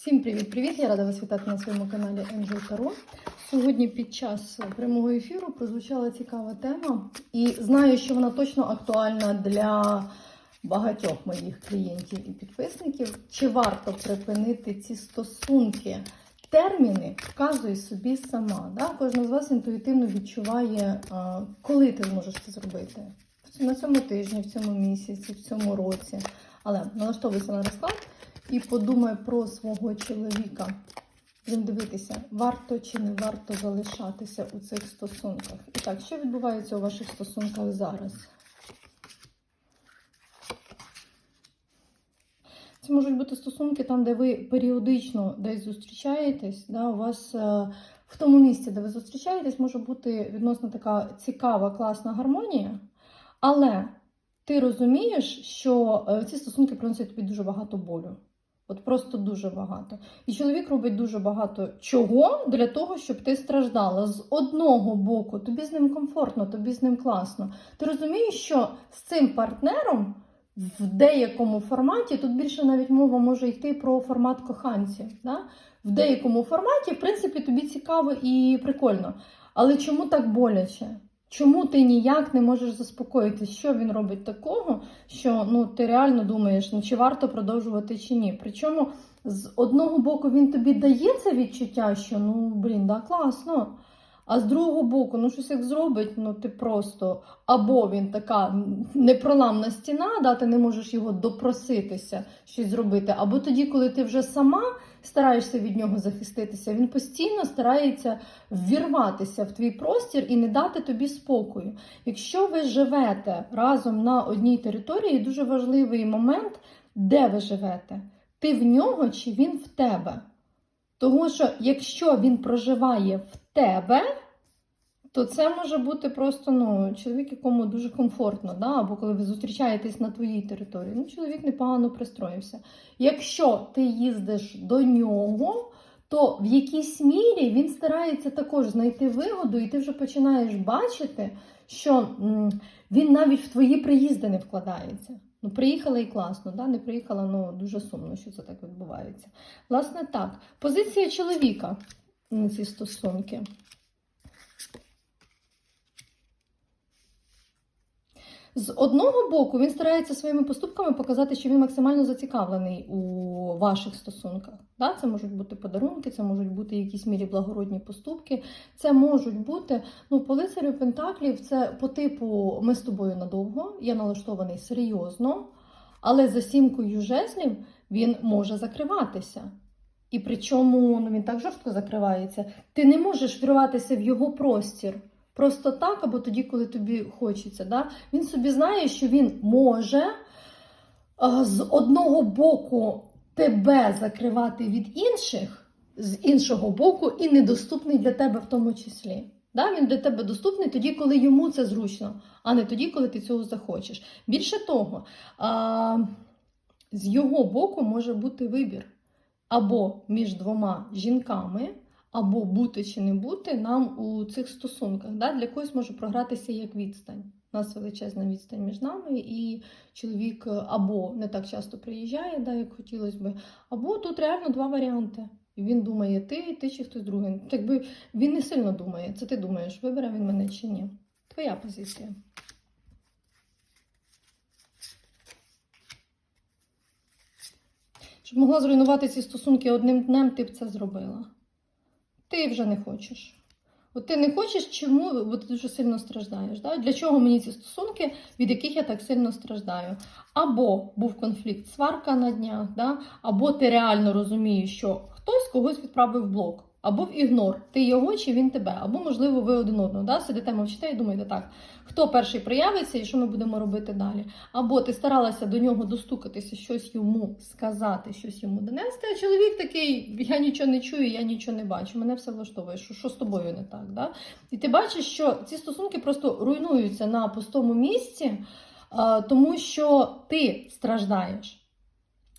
Всім привіт-привіт! Я рада вас вітати на своєму каналі Angel Tarot. Сьогодні під час прямого ефіру прозвучала цікава тема, і знаю, що вона точно актуальна для багатьох моїх клієнтів і підписників. Чи варто припинити ці стосунки? Терміни вказуй собі сама. Да? Кожен з вас інтуїтивно відчуває, коли ти зможеш це зробити. На цьому тижні, в цьому місяці, в цьому році. Але налаштовуйся на розклад і подумай про свого чоловіка. Будемо дивитися, варто чи не варто залишатися у цих стосунках. І так, що відбувається у ваших стосунках зараз? Це можуть бути стосунки там, де ви періодично десь зустрічаєтесь. Да, у вас е, в тому місці, де ви зустрічаєтесь, може бути відносно така цікава, класна гармонія. Але ти розумієш, що е, ці стосунки приносять тобі дуже багато болю. От просто дуже багато. І чоловік робить дуже багато чого для того, щоб ти страждала. З одного боку, тобі з ним комфортно, тобі з ним класно. Ти розумієш, що з цим партнером в деякому форматі, тут більше навіть мова може йти про формат коханців. Да? В деякому форматі, в принципі, тобі цікаво і прикольно. Але чому так боляче? Чому ти ніяк не можеш заспокоїтися? Що він робить такого, що ну ти реально думаєш, ну чи варто продовжувати чи ні? Причому з одного боку він тобі дає це відчуття, що ну блін, да, класно. А з другого боку, ну щось як зробить, ну ти просто або він така непроламна стіна, да, ти не можеш його допроситися щось зробити, або тоді, коли ти вже сама стараєшся від нього захиститися, він постійно старається ввірватися в твій простір і не дати тобі спокою. Якщо ви живете разом на одній території, дуже важливий момент, де ви живете. Ти в нього чи він в тебе? Тому що якщо він проживає в тебе, то це може бути просто ну, чоловік, якому дуже комфортно, да? або коли ви зустрічаєтесь на твоїй території, ну, чоловік непогано пристроївся. Якщо ти їздиш до нього, то в якійсь мірі він старається також знайти вигоду, і ти вже починаєш бачити, що він навіть в твої приїзди не вкладається. Ну, приїхала і класно, да? не приїхала, ну дуже сумно, що це так відбувається. Власне, так. Позиція чоловіка ці стосунки. З одного боку, він старається своїми поступками показати, що він максимально зацікавлений у ваших стосунках. Да? Це можуть бути подарунки, це можуть бути в якійсь мірі благородні поступки, це можуть бути ну, по лицарю Пентаклів, це по типу ми з тобою надовго, я налаштований серйозно, але за сімкою жезлів він може закриватися. І причому ну, він так жорстко закривається. Ти не можеш вірватися в його простір. Просто так, або тоді, коли тобі хочеться. Да? Він собі знає, що він може з одного боку тебе закривати від інших, з іншого боку, і недоступний для тебе в тому числі. Да? Він для тебе доступний тоді, коли йому це зручно, а не тоді, коли ти цього захочеш. Більше того, з його боку може бути вибір або між двома жінками. Або бути чи не бути нам у цих стосунках. Да? Для когось може програтися як відстань. У нас величезна відстань між нами, і чоловік або не так часто приїжджає, да, як хотілося би, або тут реально два варіанти. І він думає, ти, ти чи хтось другий. Якби він не сильно думає, це ти думаєш, вибере він мене чи ні. Твоя позиція. Щоб могла зруйнувати ці стосунки одним днем, ти б це зробила. Ти вже не хочеш. От ти не хочеш, чому бо ти дуже сильно страждаєш. Да? Для чого мені ці стосунки, від яких я так сильно страждаю? Або був конфлікт, сварка на днях, да? або ти реально розумієш, що хтось когось відправив в блок, або в ігнор. Ти його чи він тебе, або, можливо, ви один одного. Да? Сидите, мовчите і думаєте, так, хто перший проявиться і що ми будемо робити далі? Або ти старалася до нього достукатися, щось йому сказати, щось йому донести. А чоловік такий: я нічого не чую, я нічого не бачу. Мене все влаштовує, що, що з тобою не так. Да? І ти бачиш, що ці стосунки просто руйнуються на пустому місці, тому що ти страждаєш.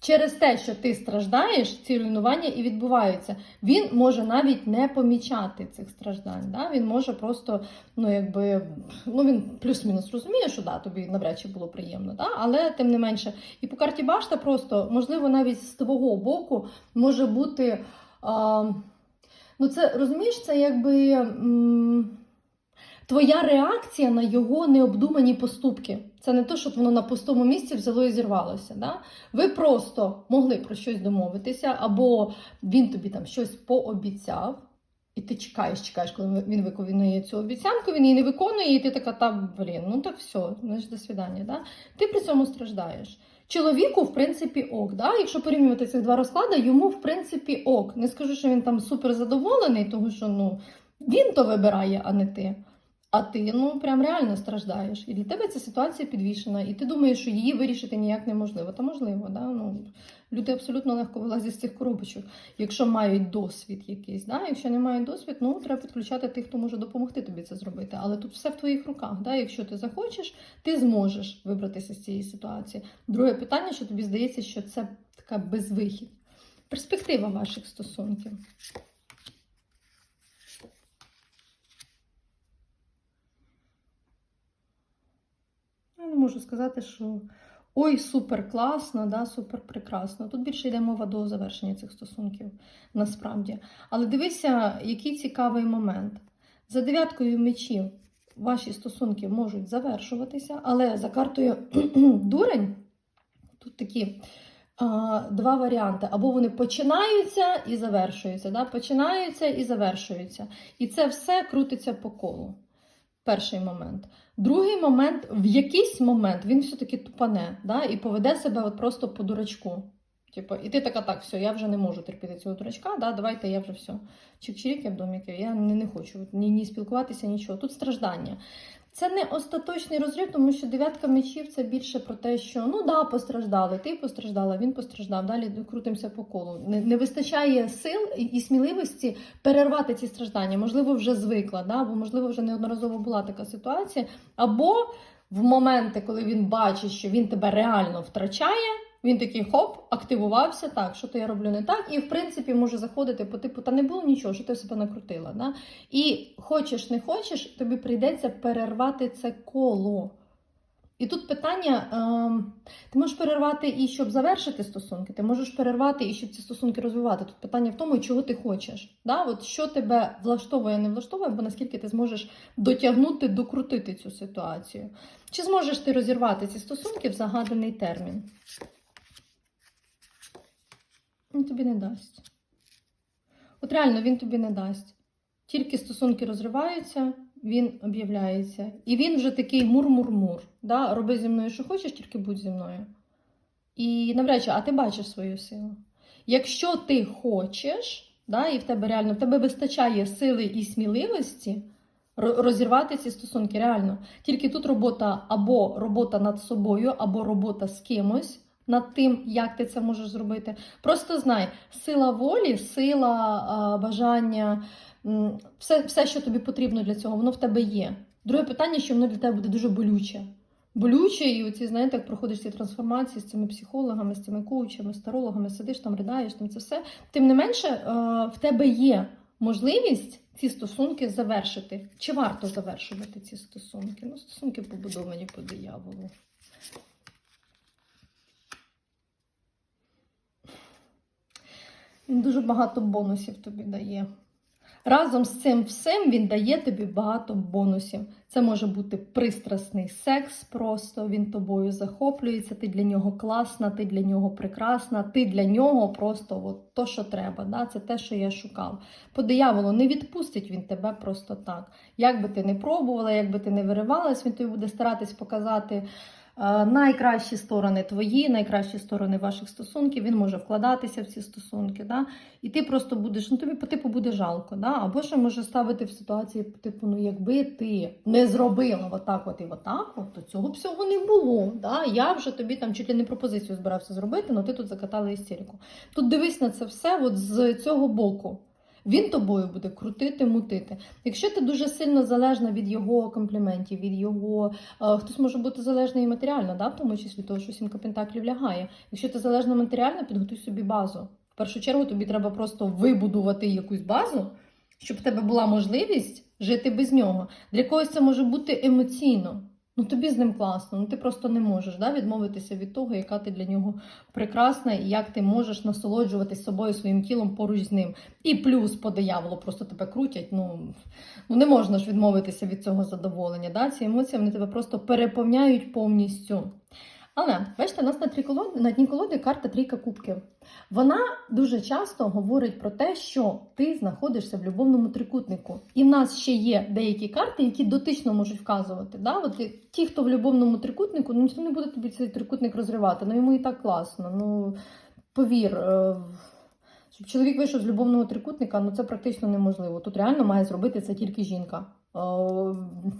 Через те, що ти страждаєш, ці руйнування і відбуваються. Він може навіть не помічати цих страждань. Да? Він може просто, ну якби, ну він плюс-мінус розуміє, що да, тобі навряд чи було приємно, да? але тим не менше. І по карті башта просто, можливо, навіть з твого боку може бути. А, ну, це розумієш, це якби. М- Твоя реакція на його необдумані поступки. Це не те, щоб воно на пустому місці взяло і зірвалося. Да? Ви просто могли про щось домовитися, або він тобі там щось пообіцяв, і ти чекаєш, чекаєш, коли він виконує цю обіцянку, він її не виконує, і ти така, та блін, ну так все, значить, до свидання. Да? Ти при цьому страждаєш. Чоловіку, в принципі, ок. Да? Якщо порівнювати цих два розклади, йому, в принципі, ок. Не скажу, що він там супер задоволений, тому що ну, він то вибирає, а не ти. А ти ну прям реально страждаєш. І для тебе ця ситуація підвішена, і ти думаєш, що її вирішити ніяк неможливо. Та можливо, да? ну, люди абсолютно легко вилазять з цих коробочок, якщо мають досвід якийсь. Да? Якщо не мають досвід, ну треба підключати тих, хто може допомогти тобі це зробити. Але тут все в твоїх руках. Да? Якщо ти захочеш, ти зможеш вибратися з цієї ситуації. Друге питання, що тобі здається, що це така безвихідь. Перспектива ваших стосунків. Не можу сказати, що ой, супер класно, да, супер прекрасно. Тут більше йде мова до завершення цих стосунків, насправді. Але дивися, який цікавий момент. За дев'яткою мечів ваші стосунки можуть завершуватися, але за картою дурень тут такі два варіанти. Або вони починаються і завершуються. Да? Починаються і завершуються. І це все крутиться по колу. Перший момент. Другий момент, в якийсь момент він все-таки тупане, да, і поведе себе от просто по дурачку. Типу, і ти така, так, все, я вже не можу терпіти цього дурачка, да, давайте я вже все. Чик-чирік, я в доміки, я не, не хочу ні, ні спілкуватися, нічого. Тут страждання. Це не остаточний розрив, тому що дев'ятка мечів це більше про те, що ну да, постраждали, ти постраждала, він постраждав. Далі крутимося по колу. Не, не вистачає сил і, сміливості перервати ці страждання. Можливо, вже звикла, да? або можливо, вже неодноразово була така ситуація. Або в моменти, коли він бачить, що він тебе реально втрачає. Він такий хоп, активувався так, що то я роблю не так, і в принципі може заходити по типу, та не було нічого, що ти себе накрутила. Да? І хочеш, не хочеш, тобі прийдеться перервати це коло. І тут питання: ем, ти можеш перервати і щоб завершити стосунки, ти можеш перервати і щоб ці стосунки розвивати. Тут питання в тому, чого ти хочеш. Да? От Що тебе влаштовує, не влаштовує, або наскільки ти зможеш дотягнути, докрутити цю ситуацію. Чи зможеш ти розірвати ці стосунки в загаданий термін? Він тобі не дасть. От реально він тобі не дасть. Тільки стосунки розриваються, він об'являється. І він вже такий мур-мур-мур. Да? Роби зі мною, що хочеш, тільки будь зі мною. І навряд чи, а ти бачиш свою силу. Якщо ти хочеш, да, і в тебе реально в тебе вистачає сили і сміливості розірвати ці стосунки, реально. Тільки тут робота або робота над собою, або робота з кимось над тим, як ти це можеш зробити. Просто знай, сила волі, сила бажання, все, все, що тобі потрібно для цього, воно в тебе є. Друге питання, що воно для тебе буде дуже болюче. Болюче, і оці, знаєте, як проходиш ці трансформації з цими психологами, з цими коучами, старологами, сидиш там, ридаєш, там це все. Тим не менше, е, в тебе є можливість ці стосунки завершити. Чи варто завершувати ці стосунки? Ну, стосунки побудовані по дияволу. Він дуже багато бонусів тобі дає. Разом з цим всім він дає тобі багато бонусів. Це може бути пристрасний секс, просто він тобою захоплюється, ти для нього класна, ти для нього прекрасна, ти для нього просто от то, що треба. Да? Це те, що я шукав. По дияволу не відпустить він тебе просто так. Як би ти не пробувала, як би ти не виривалась, він тобі буде старатись показати. Е, Найкращі сторони твої, найкращі сторони ваших стосунків, він може вкладатися в ці стосунки. Да? І ти просто будеш, ну тобі по типу буде жалко. Да? Або ще може ставити в ситуації, типу, ну якби ти не зробила отак от і отак, от, то цього всього не було. Да? Я вже тобі там чуть ли не пропозицію збирався зробити, але ти тут закатала істерику. Тут дивись на це все от з цього боку. Він тобою буде крутити, мутити. Якщо ти дуже сильно залежна від його компліментів, від його е, хтось може бути залежний і матеріально, да, в тому числі того, що сімка пентаклів лягає. Якщо ти залежна матеріально, підготуй собі базу. В першу чергу тобі треба просто вибудувати якусь базу, щоб в тебе була можливість жити без нього. Для когось це може бути емоційно. Ну тобі з ним класно, ну ти просто не можеш да, відмовитися від того, яка ти для нього прекрасна, і як ти можеш насолоджуватись собою своїм тілом поруч з ним. І плюс по дияволу просто тебе крутять. Ну, ну не можна ж відмовитися від цього задоволення. Да? Ці емоції вони тебе просто переповняють повністю. Але бачите, у нас на, трій колоди, на дні колоди карта трійка кубків. Вона дуже часто говорить про те, що ти знаходишся в любовному трикутнику. І в нас ще є деякі карти, які дотично можуть вказувати. Да? От ті, хто в любовному трикутнику, ну ніхто не буде тобі цей трикутник розривати. Ну йому і так класно. Ну повір, е, щоб чоловік вийшов з любовного трикутника, ну це практично неможливо. Тут реально має зробити це тільки жінка. Е,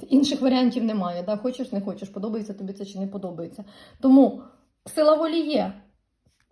Інших варіантів немає. Да? Хочеш, не хочеш, подобається тобі це чи не подобається. Тому сила волі є.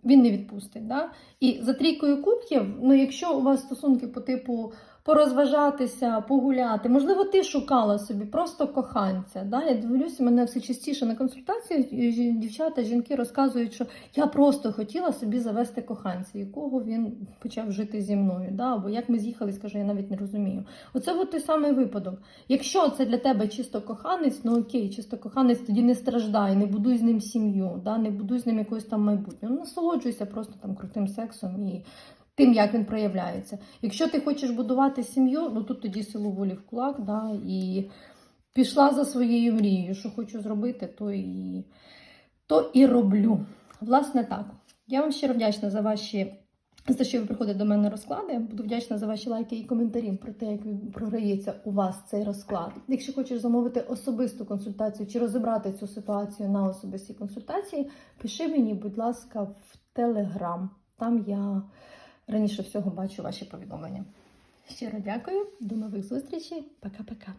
Він не відпустить. Да? І за трійкою кубків, ну якщо у вас стосунки по типу порозважатися, погуляти, можливо, ти шукала собі просто коханця. Да? Я дивлюся, мене все частіше на консультації жі- дівчата, жінки розказують, що я просто хотіла собі завести коханця, якого він почав жити зі мною. Да? Або як ми з'їхали, скажу, я навіть не розумію. Оце от той самий випадок. Якщо це для тебе чисто коханець, ну окей, чисто коханець, тоді не страждай, не будуй з ним сім'ю, да? не будуй з ним якось там майбутнє. Ну, насолоджуйся просто там крутим сексом і тим, як він проявляється. Якщо ти хочеш будувати сім'ю, ну тут тоді силу волі в кулак, да? і пішла за своєю мрією, що хочу зробити, то і, то і роблю. Власне так. Я вам щиро вдячна за ваші. За що ви приходите до мене розклади, буду вдячна за ваші лайки і коментарі про те, як програється у вас цей розклад. Якщо хочеш замовити особисту консультацію чи розібрати цю ситуацію на особистій консультації, пиши мені, будь ласка, в Телеграм. Там я раніше всього бачу ваші повідомлення. Щиро дякую, до нових зустрічей. Пока-пока.